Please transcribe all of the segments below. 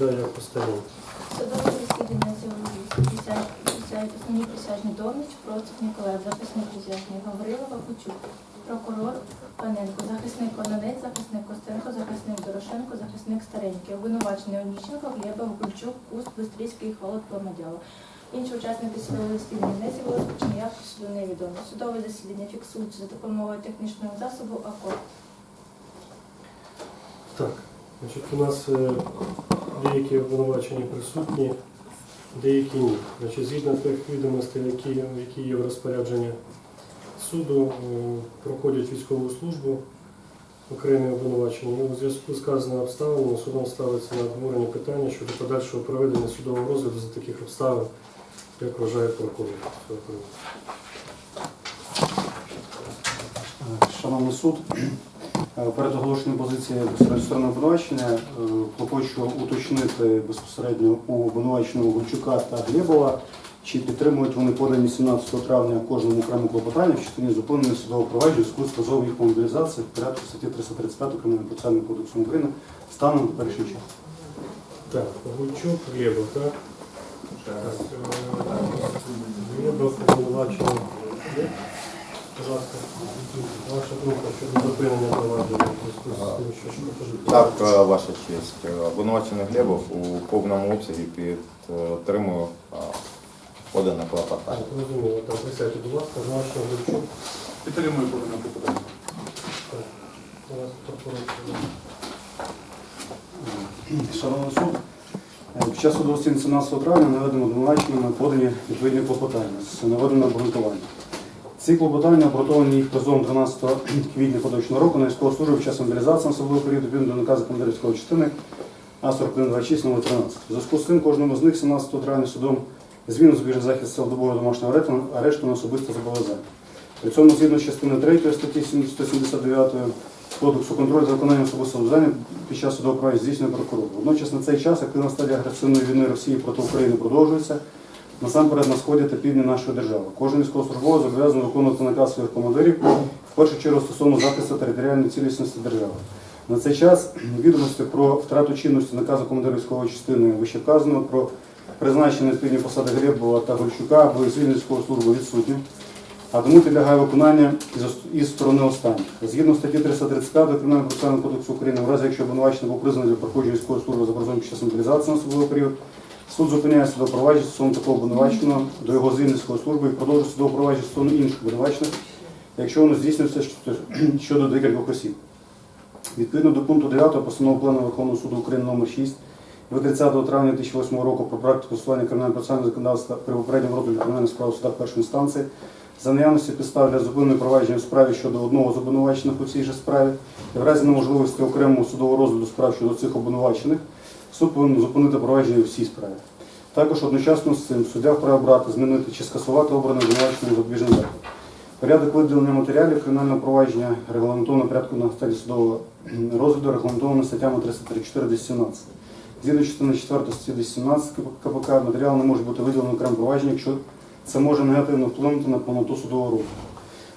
розглядає як постанову. Судове засідання сьогодні присяг- основні присяжні Доміч, Процик Ніколай, захисник присяжні Гаврилова, Кучук, прокурор Паненко, захисник Кононець, захисник Костенко, захисник Дорошенко, захисник Старенький, обвинувачений Оніченко, Глєба, Гульчук, Куст, Бистрицький, Холод, Помадяло. Інші учасники судового засідання не з'явилися, причини явки суду невідомо. Судове засідання фіксується за допомогою технічного засобу АКО. Так, значить, у нас е, деякі обвинувачені присутні, деякі ні. Значить, згідно тих відомостей, які, які є в розпорядженні суду, е, проходять військову службу окремі обвинувачені. У зв'язку з сказаними обставинами судом ставиться на обговорення питання щодо подальшого проведення судового розгляду за таких обставин, як вважає прокурор. Шановний суд, е, перед оголошенням позиції сторони обвинувачення е, хочу уточнити безпосередньо у обвинуваченого Гульчука та Глєбова, чи підтримують вони подані 17 травня кожному окрему клопотання в частині зупинення судового провадження зв'язку з позовом їх мобілізації в порядку статті 335 Кримінального процесуального кодексу України станом на теперішній час. Так, Гульчук, Глебов, так? Глебов, обвинувачений. Ваша думка щодо зупинення провадження. Так, е, ваша честь. Е, Обвинувачений Глебов у повному обсязі підтримує е, подане Так, клопотання. розуміло. Так, присядьте, будь ласка, ваша Гульчук. Підтримую подане клопотання. Шановний суд, під час судового 17 травня наведено обвинуваченими подані відповідні клопотання з наведеним обґрунтуванням. Ці клопотання обґрунтовані їх призовом 12 квітня поточного року на військову службу під час мобілізації особливого періоду відповідно до наказу командирської частини А4126 номер 13. У зв'язку з цим кожному з них 17 травня судом зміну збіжний захист цілодобового домашнього арешту- на особисте зобов'язання. При цьому згідно з частини 3 статті 179 Кодексу контролю за виконанням особистого завдання під час судового права здійснює прокурор. Водночас на цей час активна стадія агресивної війни Росії проти України продовжується насамперед на сході та півдні нашої держави. Кожен військовослужбовець зобов'язаний виконувати наказ своїх командирів в першу чергу стосовно захисту територіальної цілісності держави. На цей час відомості про втрату чинності наказу командира військової частини вище вказано про призначення відповідні посади Гребова та Гольчука або звільнення військової служби відсутні а тому підлягає виконання із- сторони останніх. Згідно статті 335 Кримінального процесуального кодексу України, в разі якщо обвинувачений був признаний для проходження військової служби за образом під час мобілізації на особливий період, суд зупиняє судове провадження стосовно такого обвинуваченого до його звільнення служби і продовжує судове провадження стосовно інших обвинувачених, якщо воно здійснюється щодо- декількох осіб. Відповідно до пункту 9 постанови Плену Верховного суду України номер 6 від 30 травня 2008 року про практику стосування кримінального процесуального законодавства при попередньому розгляді кримінальних справ у судах першої інстанції за наявності підстав для зупинення провадження у справі щодо одного з обвинувачених у цій же справі і в разі неможливості окремого судового розгляду справ щодо цих обвинувачених, суд повинен зупинити провадження у всій справі. Також одночасно з цим суддя вправе брати, змінити чи скасувати обраний обвинувачений запобіжний захід. Порядок виділення матеріалів кримінального провадження регламентовано порядку на стадії судового розгляду, регламентовано статтями 334 217. Згідно частини 4 статті 217 КПК матеріал не може бути виділений окремим провадженням, якщо це може негативно вплинути на повноту судового розгляду.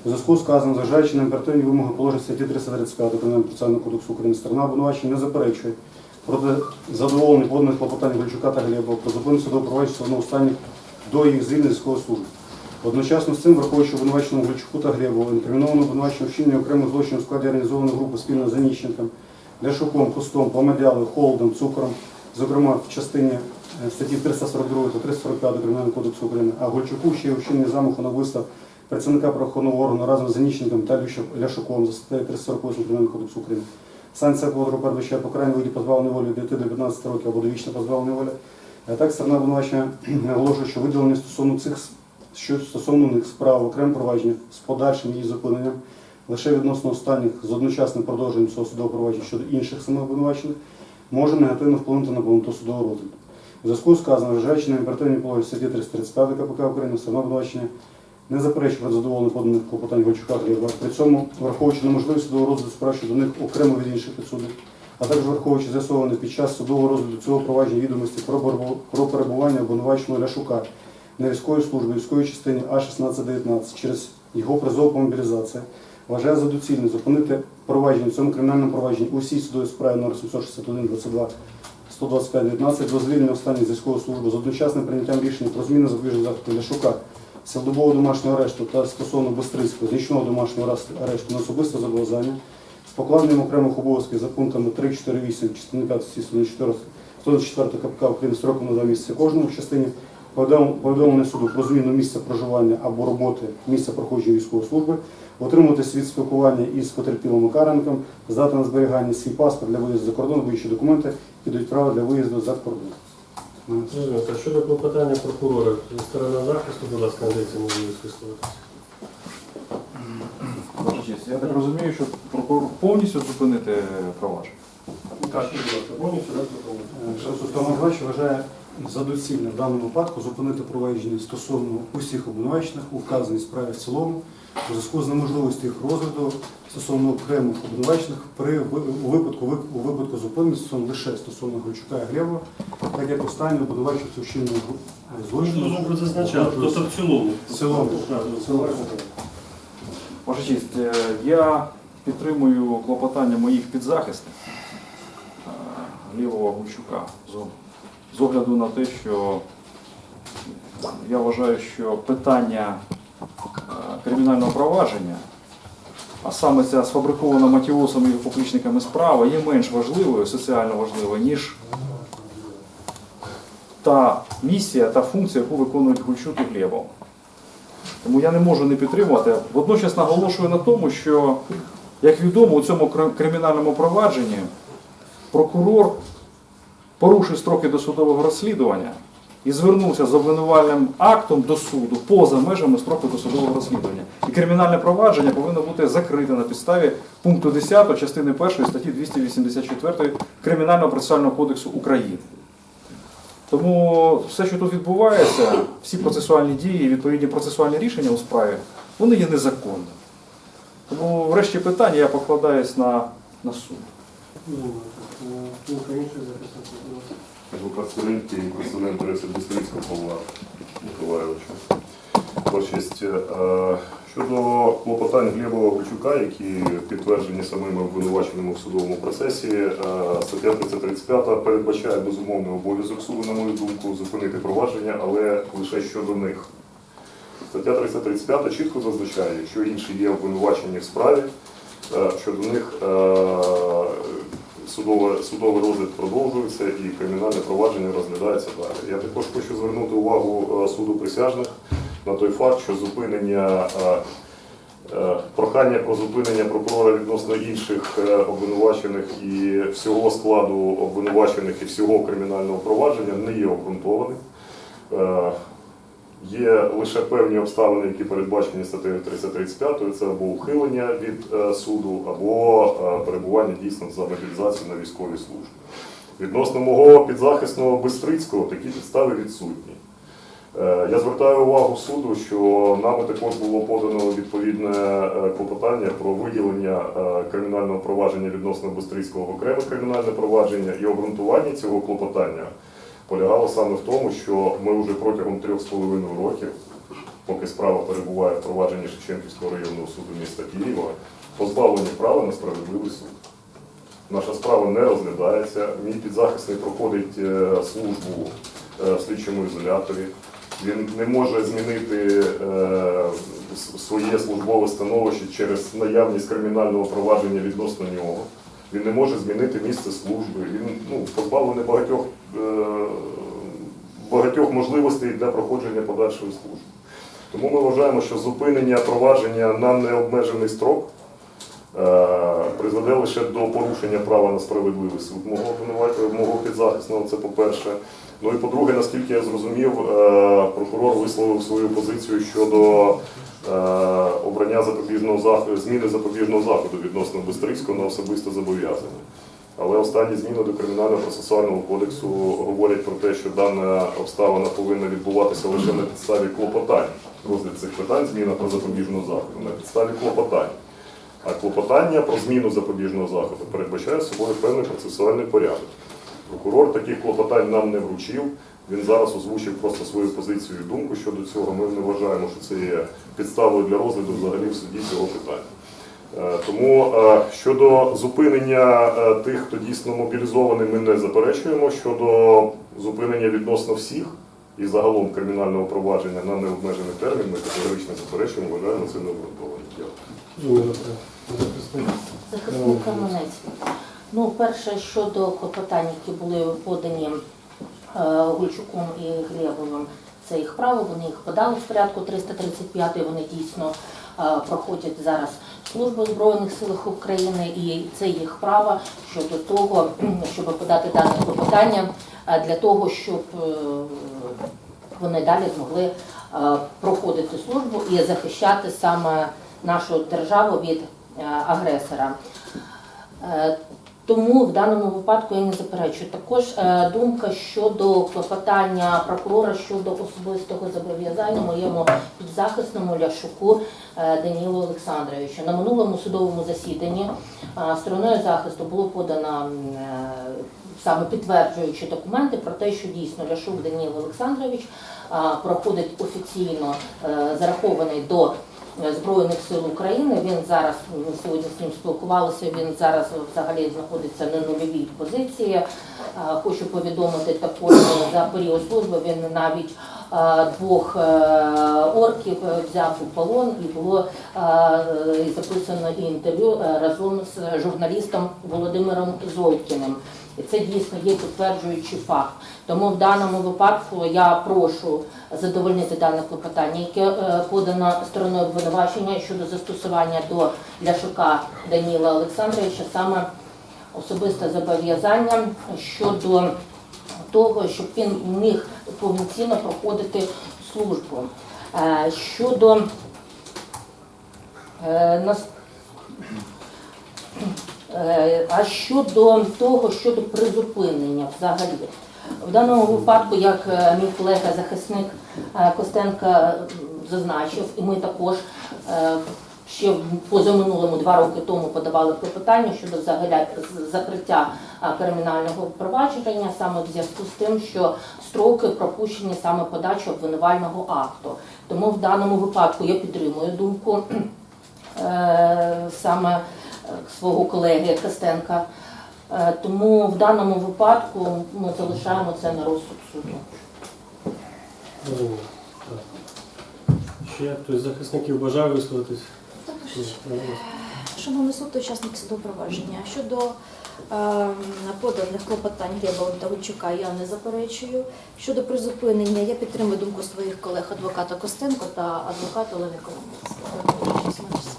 У зв'язку з зважаючи на імперативні вимоги положень статті 335 Кримінального процесуального кодексу України, сторона обвинувачення не заперечує проти задоволення поданих клопотань Гольчука та Глєбова про зупинку судового провадження останніх до їх звільнення військової служби. Одночасно з цим, враховуючи обвинуваченому Гольчуку та Глєбову, інкриміновано обвинувачення вчинення окремих злочинів у складі організованої групи спільно з Аніщенком, Ляшуком, Кустом, Помадялою, Холодом, Цукром, зокрема в частині е, статті 342 та 345 Кримінального кодексу України, а Гольчуку ще й у вчиненні замаху на вбивство працівника правоохоронного органу разом з Аніщенком та Ляшуком за статтею 348 Кримінального кодексу України. Санкція кводру передбачає покарання у виді позбавлення волі від 9 до 15 років або довічне позбавлення волі. А так сторона обвинувачення наголошує, що виділення стосовно цих що стосовно них справ окрем провадження з подальшим її зупиненням лише відносно останніх з одночасним продовженням цього судового провадження щодо інших самих обвинувачених може негативно вплинути на повноту судового розгляду. У зв'язку з сказаним, вважаючи на імперативні положення статті 335 КПК України, сторона обвинувачення не заперечує про задоволення поданих клопотань Гольчука Глєба. При цьому, враховуючи неможливість судового розгляду справ щодо них окремо від інших підсудних, а також враховуючи з'ясовані під час судового розгляду цього провадження відомості про перебу- про перебування обвинуваченого Ляшука на військовій службі військовій частині А1619 через його призов по мобілізації, вважає за доцільне зупинити провадження в цьому кримінальному провадженні усі судові справи номер 761 22 125.19 до звільнення останніх з військової служби з одночасним прийняттям рішення про зміну запобіжного заходу Ляшука цілодобового домашнього арешту та стосовно Бистрицького з нічного домашнього арешту на особисте зобов'язання з покладенням окремих обов'язків за пунктами 3, 4, 8 частини 5 статті 104 124 КПК України строком на два місяці кожному в частині повідомлення суду про зміну місця проживання або роботи місця проходження військової служби, отримати свід спілкування із потерпілим Макаренком, здати на зберігання свій паспорт для виїзду за кордон, інші документи, які дають для виїзду за кордон. Зрозуміло. А щодо клопотання прокурора, сторона захисту, будь ласка, надається можливість висловитися. Ваша честь, я так розумію, що прокурор повністю зупинити провадження. Так, повністю. Суспільна врач вважає за доцільне в даному випадку зупинити провадження стосовно усіх обвинувачених у вказаній справі в цілому у зв'язку з неможливістю їх розгляду стосовно окремих обвинувачених при у випадку ви- у випадку зупинення стосовно лише стосовно Гречука і Глєбова, так як останній обвинувачив у вчиненні злочину. Можна зазначати, тобто в цілому. В цілому. В цілому. Ваша честь, е, я підтримую клопотання моїх підзахисних е, Лівого Гучука з- з огляду на те, що я вважаю, що питання е, кримінального провадження, а саме ця сфабрикована матіосами і поплічниками справа, є менш важливою, соціально важливою, ніж та місія, та функція, яку виконують Гульчук і Глєбов. Тому я не можу не підтримувати. Водночас наголошую на тому, що, як відомо, у цьому кримінальному провадженні прокурор порушив строки досудового розслідування і звернувся з обвинувальним актом до суду поза межами строку досудового розслідування. І кримінальне провадження повинно бути закрите на підставі пункту 10 частини 1 статті 284 Кримінального процесуального кодексу України. Тому все, що тут відбувається, всі процесуальні дії, відповідні процесуальні рішення у справі, вони є незаконними. Тому, врешті питання, я покладаюсь на, на суд. Адвокат Сиринки і представник інтересів Бістрицького Павла Миколайовича. Почесть. Щодо клопотань Глєбова Гучука, які підтверджені самими обвинуваченими в судовому процесі, е, стаття 335 передбачає безумовний обов'язок суду, на мою думку, зупинити провадження, але лише щодо них. Стаття 335 чітко зазначає, якщо інші є обвинувачені в справі, е, щодо них е, судове, судовий розгляд продовжується і кримінальне провадження розглядається далі. Я також хочу звернути увагу е, суду присяжних на той факт, що зупинення е, е, прохання про зупинення прокурора відносно інших обвинувачених і всього складу обвинувачених і всього кримінального провадження не є обґрунтованим. Є лише певні обставини, які передбачені статтею 335, це або ухилення від е, суду, або е, перебування дійсно за мобілізацію на військовій службі. Відносно мого підзахисного Бистрицького такі підстави відсутні. Е, Я звертаю увагу суду, що нами також було подано відповідне клопотання про виділення кримінального провадження відносно Бистрицького в окреме кримінальне провадження і обґрунтування цього клопотання полягало саме в тому, що ми вже протягом трьох з половиною років, поки справа перебуває в провадженні Шевченківського районного суду міста Києва, позбавлені права на справедливий суд. Наша справа не розглядається. Мій підзахисний проходить е, службу е, в слідчому ізоляторі. Він не може змінити е, своє службове становище через наявність кримінального провадження відносно нього. Він не може змінити місце служби. Він ну, позбавлений багатьох, багатьох можливостей для проходження подальшої служби. Тому ми вважаємо, що зупинення провадження на необмежений строк е, призведе лише до порушення права на справедливий суд мого мого підзахисного, це по-перше. Ну і по-друге, наскільки я зрозумів, е, прокурор висловив свою позицію щодо е, обрання запобіжного заходу, зміни запобіжного заходу відносно Бистрицького на особисте зобов'язання. Але останні зміни до кримінального процесуального кодексу говорять про те, що дана обставина повинна відбуватися лише на підставі клопотань. Розгляд цих питань, зміна про запобіжного заходу на підставі клопотань. А клопотання про зміну запобіжного заходу передбачає собою певний процесуальний порядок. Прокурор таких клопотань нам не вручив. Він зараз озвучив просто свою позицію і думку щодо цього. Ми не вважаємо, що це є підставою для розгляду взагалі в суді цього питання. Е, Тому е, щодо зупинення е, тих, хто дійсно мобілізований, ми не заперечуємо. Щодо зупинення відносно всіх і загалом кримінального провадження на необмежений термін, ми категорично заперечуємо, вважаємо це необґрунтованим. Захисник. Захисник Ну, перше, щодо клопотань, які були подані Гульчуком і Глебовим, це їх право, вони їх подали в порядку 335 вони дійсно проходять зараз службу в Збройних силах України, і це їх право щодо того, щоб подати дане клопотання е, для того, щоб е, вони далі змогли е, проходити службу і захищати саме нашу державу від агресора. Тому в даному випадку я не заперечую. Також е, думка щодо клопотання прокурора щодо особистого зобов'язання моєму підзахисному Ляшуку е, Данілу Олександровичу. На минулому судовому засіданні е, стороною захисту було подано саме підтверджуючи документи про те, що дійсно Ляшук Даніл Олександрович проходить офіційно зарахований до Збройних сил України. Він зараз ми сьогодні з ним спілкувалися. Він зараз взагалі знаходиться на нульовій позиції. Е, Хочу повідомити також за період служби він навіть е, двох е, орків е, взяв у полон і було е, записано інтерв'ю е, разом з журналістом Володимиром Золкіним. І це дійсно є підтверджуючий факт. Тому в даному випадку я прошу задовольнити дане клопотання, яке е, подано стороною обвинувачення щодо застосування до Ляшука Даніла Олександровича саме особисте зобов'язання щодо того, щоб він міг повноцінно проходити службу. Е, Щодо е, А щодо того, щодо призупинення взагалі. В даному випадку, як е, мій колега-захисник е, Костенко зазначив, і ми також е, ще позаминулому два роки тому подавали клопотання щодо взагалі закриття е, кримінального провадження саме в зв'язку з тим, що строки пропущені саме подачі обвинувального акту. Тому в даному випадку я підтримую думку е, саме е, свого колеги Костенка. Е, Тому в даному випадку ми залишаємо це на розсуд суду. Ще хтось з захисників бажає висловитись? Ласка. Шановний суд, учасник судопровадження. Щодо е, поданих клопотань Глебова Таручука я не заперечую. Щодо призупинення, я підтримую думку своїх колег адвоката Костенко та адвоката Олени Коломийської.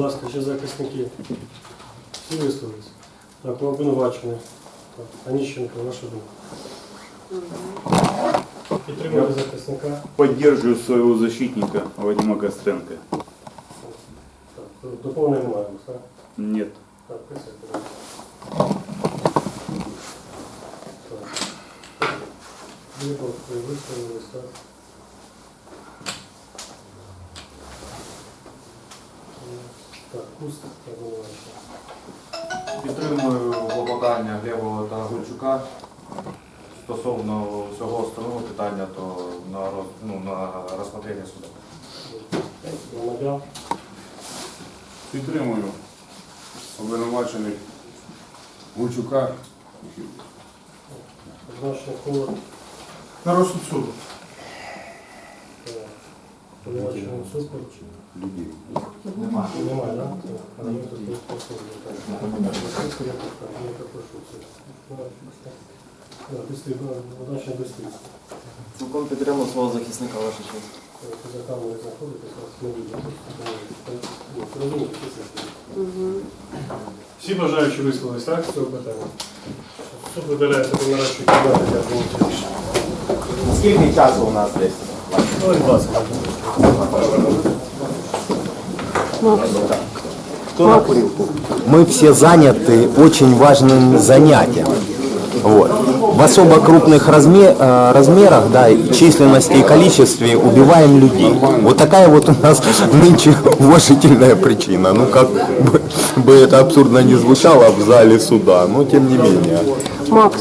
Будь ласка, ще захисники. Всі висловились? Так, ну обвинувачений. Так, Аніщенко, ваша думка. Підтримуєте захисника. Поддерживаю своего защитника Вадима Костренко. Так, доповнення немає, так? Нет. Так, присядьте. Так. Глебов, ви висловились, так? Так, куст, обвинувачений. Підтримую клопотання Глебова та Гульчука. Стосовно всього остального питання, то на, ну, на розсмотрення суду. Підтримую обвинувачених Гучука. Значно. На розсуд суду. Обвинувачений суд. Людей. Немає. Немає, так? А ми тут. Я попрошу це. Цілком підтримав свого захисника ваша честь. За камерою не видно. Всі бажаючі висловились, так, з цього питання? Суд видаляється до нарадчої кімнати для. Скільки часу у нас десь? Ну, будь ласка. Хто на курілку? мы все заняты очень важным занятием. Вот. В особо крупных разме- э, размерах, да, численности и количестве убиваем людей. Вот такая вот у нас нынче уважительная причина. Ну, как бы, бы это абсурдно не звучало в зале суда, но тем не менее.